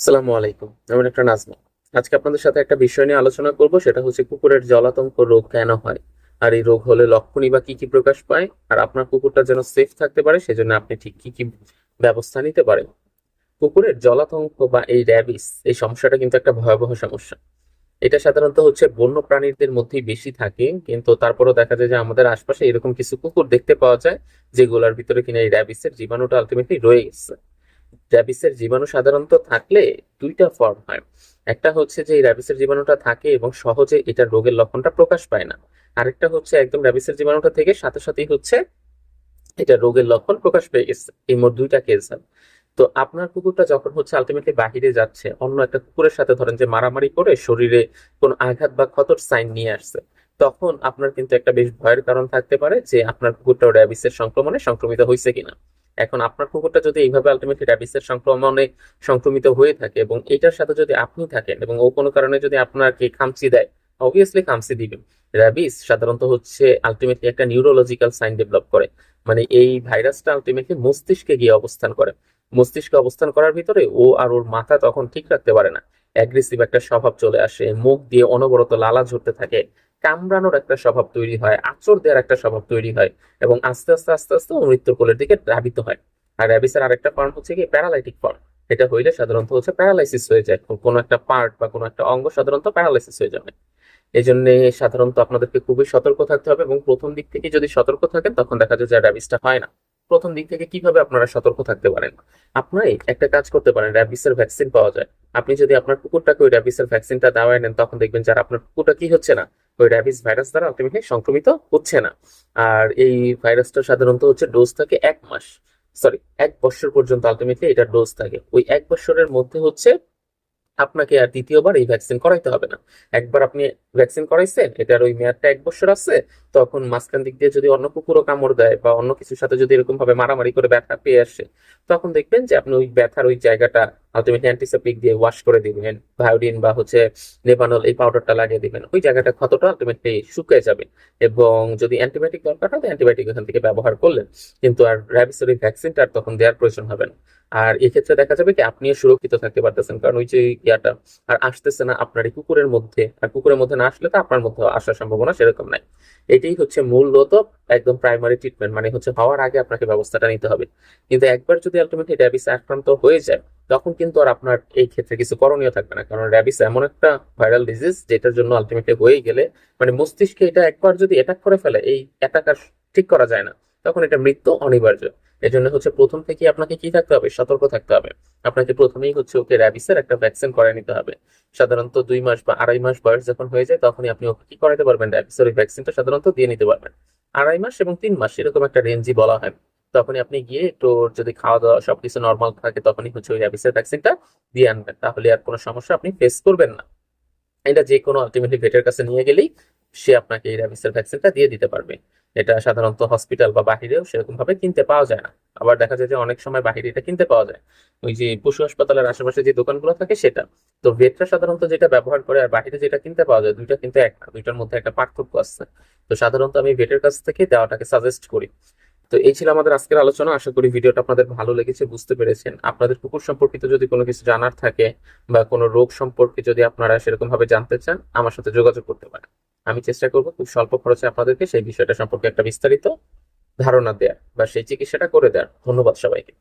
আসসালামু আলাইকুম আমি ডক্টর নাজমা। আজকে আপনাদের সাথে একটা বিষয় নিয়ে আলোচনা করব, সেটা হচ্ছে কুকুরের জলাতঙ্ক রোগ কেন হয়? আর এই রোগ হলে লক্ষণই বা কি কি প্রকাশ পায়? আর আপনার কুকুরটা যেন সেফ থাকতে পারে, সেজন্য আপনি ঠিক কি কি ব্যবস্থা নিতে পারেন? কুকুরের জলাতঙ্ক বা এই র্যাবিস এই সমস্যাটা কিন্তু একটা ভয়াবহ সমস্যা। এটা সাধারণত হচ্ছে বন্য প্রাণীদের মধ্যেই বেশি থাকে, কিন্তু তারপরেও দেখা যায় যে আমাদের আশপাশে এরকম কিছু কুকুর দেখতে পাওয়া যায়, যেগুলোর ভিতরে কিনা এই র্যাবিসের জীবাণুটা আলটিমেটলি রয়ে গেছে। র্যাবিসের জীবাণু সাধারণত থাকলে দুইটা ফর্ম হয়। একটা হচ্ছে যে র্যাবিসের জীবাণুটা থাকে এবং সহজে এটা রোগের লক্ষণটা প্রকাশ পায় না। আরেকটা হচ্ছে একদম র্যাবিসের জীবাণুটা থেকে সাথে সাথেই হচ্ছে এটা রোগের লক্ষণ প্রকাশ পেয়ে গেছে। এই মোট দুইটা কেস তো আপনার কুকুরটা যখন হচ্ছে আলটিমেটলি বাহিরে যাচ্ছে, অন্য একটা কুকুরের সাথে ধরেন যে মারামারি করে শরীরে কোনো আঘাত বা ক্ষতর সাইন নিয়ে আসছে, তখন আপনার কিন্তু একটা বেশ ভয়ের কারণ থাকতে পারে যে আপনার কুকুরটা র্যাবিসের সংক্রমণে সংক্রমিত হয়েছে কিনা। এখন আপনার কুকুরটা যদি এইভাবে আলটিমেটলি র্যাবিসের সংক্রমণে সংক্রমিত হয়ে থাকে এবং এটার সাথে যদি আপনি থাকেন এবং ও কোনো কারণে যদি আপনাকে খামচি দেয় অবভিয়াসলি খামচি দিবে। র্যাবিস সাধারণত হচ্ছে আলটিমেটলি একটা নিউরোলজিক্যাল সাইন ডেভেলপ করে। মানে এই ভাইরাসটা আলটিমেটলি মস্তিষ্কে গিয়ে অবস্থান করে। মস্তিষ্কে অবস্থান করার ভিতরে ও আর ওর মাথা তখন ঠিক রাখতে পারে না। অ্যাগ্রেসিভ একটা স্বভাব চলে আসে, মুখ দিয়ে অনবরত লালা ঝরতে থাকে কামড়ানোর একটা স্বভাব তৈরি হয়, আঁচড় দেওয়ার একটা স্বভাব তৈরি হয় এবং আস্তে আস্তে আস্তে আস্তে মৃত্যুর কোলের দিকে ধাবিত হয়। আর র্যাবিসের আরেকটা ফর্ম হচ্ছে কি প্যারালাইটিক ফর্ম এটা হইলে সাধারণত হচ্ছে প্যারালাইসিস হয়ে যায়। কোনো একটা পার্ট বা কোনো একটা অঙ্গ সাধারণত প্যারালাইসিস হয়ে যাবে। এই জন্য সাধারণত আপনাদেরকে খুবই সতর্ক থাকতে হবে এবং প্রথম দিক থেকে যদি সতর্ক থাকেন, তখন দেখা যায় যে র্যাবিসটা হয় না। প্রথম দিক থেকে কীভাবে আপনারা সতর্ক থাকতে পারেন? আপনি একটা কাজ করতে পারেন, র্যাবিসের ভ্যাকসিন পাওয়া যায়। আপনি যদি আপনার কুকুরটাকে ওই র্যাবিসের ভ্যাকসিনটা দেওয়ায় নেন, তখন দেখবেন যে আর আপনার কুকুরটা কি হচ্ছে না? ওই র্যাবিস ভাইরাস দ্বারা আলটিমেটলি সংক্রমিত হচ্ছে না। আর এই ভাইরাসটা সাধারণত হচ্ছে ডোজ থাকে এক মাস। সরি এক বছর পর্যন্ত আলটিমেটলি এটার ডোজ থাকে। ওই এক বছরের মধ্যে হচ্ছে আপনাকে আর দ্বিতীয়বার এই ভ্যাকসিন করাইতে হবে না। একবার আপনি ভ্যাকসিন করাইছেন, এটার ওই মেয়াদটা এক বছর আছে, তখন মাঝখান দিক দিয়ে যদি অন্য কুকুরও কামড় দেয় বা অন্য কিছুর সাথে যদি এরকম ভাবে মারামারি করে ব্যথা পেয়ে আসে, তখন দেখবেন যে আপনি ওই ব্যথার ওই জায়গাটা আলটিমেটলি অ্যান্টিসেপ্টিক দিয়ে ওয়াশ করে দিবেন ভায়োডিন বা হচ্ছে লেবানল এই পাউডারটা লাগিয়ে দিবেন, ওই জায়গাটা ক্ষতটা আলটিমেটলি শুকিয়ে যাবে। এবং যদি অ্যান্টিবায়োটিক দরকার হয় অ্যান্টিবায়োটিক এখান থেকে ব্যবহার করলেন, কিন্তু আর র্যাবিসের ভ্যাকসিনটা তখন দেওয়ার প্রয়োজন হবে না। আর এক্ষেত্রে দেখা যাবে কি, আপনিও সুরক্ষিত থাকতে পারতেছেন, কারণ ওই যে ইয়াটা আর আসতেছে না আপনার এই কুকুরের মধ্যে, আর কুকুরের মধ্যে না আসলে তো আপনার মধ্যে আসার সম্ভাবনা সেরকম নাই। এটাই হচ্ছে মূলত একদম প্রাইমারি ট্রিটমেন্ট মানে হচ্ছে হওয়ার আগে আপনাকে ব্যবস্থাটা নিতে হবে। কিন্তু একবার যদি আলটিমেটলি র্যাবিস আক্রান্ত হয়ে যায় তখন কিন্তু আর আপনার এই ক্ষেত্রে কিছু করণীয় থাকবে না। কারণ র্যাবিস এমন একটা ভাইরাল ডিজিজ যেটার জন্য আলটিমেটলি হয়ে গেলে মানে মস্তিষ্কে এটা একবার যদি অ্যাটাক করে ফেলে, এই অ্যাটাক আর ঠিক করা যায় না। তখন এটা মৃত্যু অনিবার্য। এই জন্য হচ্ছে প্রথম থেকে আপনাকে কি থাকতে হবে? সতর্ক থাকতে হবে। আপনাকে প্রথমেই হচ্ছে ওকে র্যাবিসের একটা ভ্যাকসিন করে নিতে হবে। সাধারণত দুই মাস বা আড়াই মাস বয়স যখন হয়ে যায়, তখনই আপনি ওকে কি করাতে পারবেন? র্যাবিসের ওই ভ্যাকসিনটা সাধারণত দিয়ে নিতে পারবেন। আড়াই মাস এবং তিন মাস, এরকম একটা রেঞ্জই বলা হয়। তখনই আপনি গিয়ে একটু যদি খাওয়া দাওয়া সবকিছু নর্মাল থাকে, তখনই হচ্ছে ওই র্যাবিসের ভ্যাকসিনটা দিয়ে আনবেন। তাহলে আর কোনো সমস্যা আপনি ফেস করবেন না। এটা যে কোনো আলটিমেটলি ভেটের কাছে নিয়ে গেলেই সে আপনাকে এই র্যাবিসের ভ্যাকসিনটা দিয়ে দিতে পারবে। এটা সাধারণত হসপিটাল বা বাহিরেও সেরকম ভাবে কিনতে পাওয়া যায় না। আবার দেখা যায় যে অনেক সময় বাহিরে এটা কিনতে পাওয়া যায়। ওই যে পশু হাসপাতালের আশেপাশে যে দোকানগুলো থাকে সেটা। তো ভেটরা সাধারণত যেটা ব্যবহার করে আর বাহিরে যেটা কিনতে পাওয়া যায়, দুইটা কিন্তু এক না, দুইটার মধ্যে একটা পার্থক্য আছে। তো সাধারণত আমি ভেটের কাছ থেকে দেওয়াটাকে সাজেস্ট করি। তো এই ছিল আমাদের আজকের আলোচনা। আশা করি ভিডিওটা আপনাদের ভালো লেগেছে, বুঝতে পেরেছেন। আপনাদের কুকুর সম্পর্কিত যদি কোনো কিছু জানার থাকে বা কোনো রোগ সম্পর্কে যদি আপনারা সেরকম ভাবে জানতে চান, আমার সাথে যোগাযোগ করতে পারেন। আমি চেষ্টা করব খুব স্বল্প খরচে আপনাদেরকে সেই বিষয়টা সম্পর্কে একটা বিস্তারিত ধারণা দেওয়ার বা সেই চিকিৎসাটা করে দেওয়ার ধন্যবাদ সবাইকে।